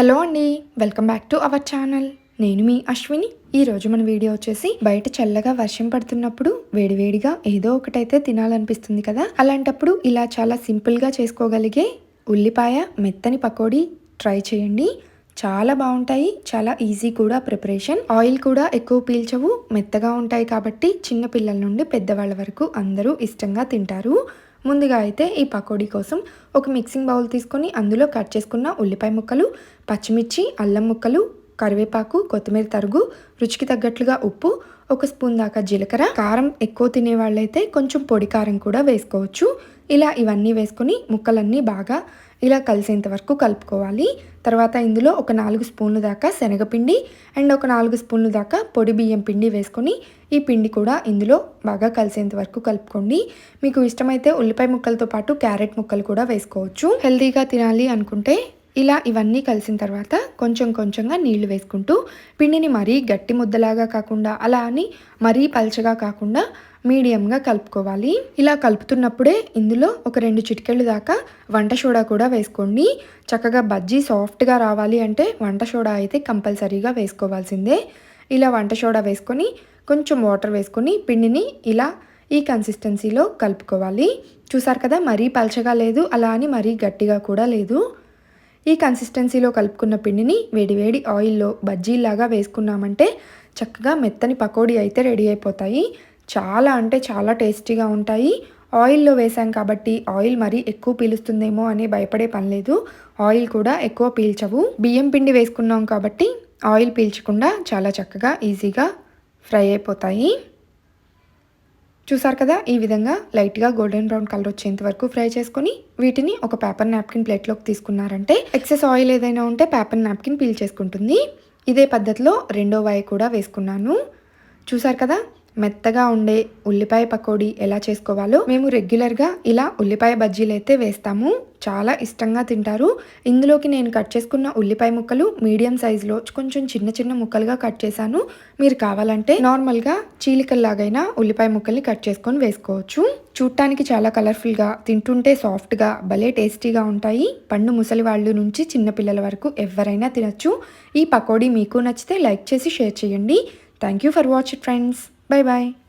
Hello అండి welcome back to our channel. నేను మీ అశ్విని. ఈరోజు మన వీడియో వచ్చేసి బయట చల్లగా వర్షం పడుతున్నప్పుడు వేడివేడిగా ఏదో ఒకటైతే తినాలనిపిస్తుంది కదా? అలాంటప్పుడు ఇలా చాలా సింపుల్గా చేసుకోగలిగే ఉల్లిపాయ మెత్తని పకోడీ ట్రై చేయండి. చాలా బాగుంటాయి చాలా ఈజీ కూడా ప్రిపరేషన్. ఆయిల్ కూడా ఎక్కువ పీల్చవు మెత్తగా ఉంటాయి కాబట్టి చిన్న పిల్లల నుండి పెద్దవాళ్ళ వరకు అందరూ ఇష్టంగా తింటారు. ముందుగా అయితే ఈ పకోడీ కోసం ఒక మిక్సింగ్ బౌల్ తీసుకొని అందులో కట్ చేసుకున్న ఉల్లిపాయ ముక్కలు పచ్చిమిర్చి అల్లం ముక్కలు కరివేపాకు కొత్తిమీర తరుగు రుచికి తగ్గట్లుగా ఉప్పు ఒక స్పూన్ దాకా జీలకర్ర. కారం ఎక్కువ తినే వాళ్ళైతే కొంచెం పొడి కారం కూడా వేసుకోవచ్చు. ఇలా ఇవన్నీ వేసుకొని ముక్కలన్నీ బాగా ఇలా కలిసేంత వరకు కలుపుకోవాలి. తర్వాత ఇందులో ఒక నాలుగు స్పూన్లు దాకా శనగపిండి అండ్ ఒక నాలుగు స్పూన్లు దాకా పొడి బియ్యం పిండి వేసుకొని ఈ పిండి కూడా ఇందులో బాగా కలిసేంత వరకు కలుపుకోండి. మీకు ఇష్టమైతే ఉల్లిపాయ ముక్కలతో పాటు క్యారెట్ ముక్కలు కూడా వేసుకోవచ్చు. హెల్తీగా తినాలి అనుకుంటే ఇలా ఇవన్నీ కలిసిన తర్వాత కొంచెం కొంచెంగా నీళ్ళు వేసుకుంటూ పిండిని మరీ గట్టి ముద్దలాగా కాకుండా అలా అని మరీ పలచగా కాకుండా మీడియంగా కలుపుకోవాలి. ఇలా కలుపుతున్నప్పుడే ఇందులో ఒక రెండు చిటికెళ్ళు దాకా వంట సోడా కూడా వేసుకోండి. చక్కగా బజ్జీ సాఫ్ట్గా రావాలి అంటే వంట సోడా అయితే కంపల్సరీగా వేసుకోవాల్సిందే. ఇలా వంట సోడా వేసుకొని కొంచెం వాటర్ వేసుకొని పిండిని ఇలా ఈ కన్సిస్టెన్సీలో కలుపుకోవాలి. చూసారు కదా మరీ పలచగా లేదు అలా అని మరీ గట్టిగా కూడా లేదు. ఈ కన్సిస్టెన్సీలో కలుపుకున్న పిండిని వేడివేడి ఆయిల్లో బజ్జీలాగా వేసుకున్నామంటే చక్కగా మెత్తని పకోడీ అయితే రెడీ అయిపోతాయి. చాలా అంటే చాలా టేస్టీగా ఉంటాయి. ఆయిల్లో వేసాం కాబట్టి ఆయిల్ మరీ ఎక్కువ పీలుస్తుందేమో అని భయపడే పని లేదు. ఆయిల్ కూడా ఎక్కువ పీల్చవు. బియ్యం పిండి వేసుకున్నాం కాబట్టి ఆయిల్ పీల్చకుండా చాలా చక్కగా ఈజీగా ఫ్రై అయిపోతాయి. చూసారు కదా? ఈ విధంగా లైట్గా గోల్డెన్ బ్రౌన్ కలర్ వచ్చేంత వరకు ఫ్రై చేసుకుని వీటిని ఒక పేపర్ నాప్కిన్ ప్లేట్లోకి తీసుకున్నారంటే ఎక్సెస్ ఆయిల్ ఏదైనా ఉంటే పేపర్ నాప్కిన్ పీల్ చేసుకుంటుంది. ఇదే పద్ధతిలో రెండో వాయి కూడా వేసుకున్నాను. చూసారు కదా? మెత్తగా ఉండే ఉల్లిపాయ పకోడీ ఎలా చేసుకోవాలో మేము రెగ్యులర్గా ఇలా ఉల్లిపాయ బజ్జీలు అయితే వేస్తాము. చాలా ఇష్టంగా తింటారు. ఇందులోకి నేను కట్ చేసుకున్న ఉల్లిపాయ ముక్కలు మీడియం సైజులో కొంచెం చిన్న చిన్న ముక్కలుగా కట్ చేశాను. మీరు కావాలంటే నార్మల్గా చీలికల్లాగైనా ఉల్లిపాయ ముక్కల్ని కట్ చేసుకొని వేసుకోవచ్చు. చూడటానికి చాలా కలర్ఫుల్గా తింటుంటే సాఫ్ట్గా భలే టేస్టీగా ఉంటాయి. పండు ముసలి వాళ్ళు నుంచి చిన్నపిల్లల వరకు ఎవరైనా తినచ్చు. ఈ పకోడీ మీకు నచ్చితే లైక్ చేసి షేర్ చేయండి. Thank you for watch friends. Bye bye.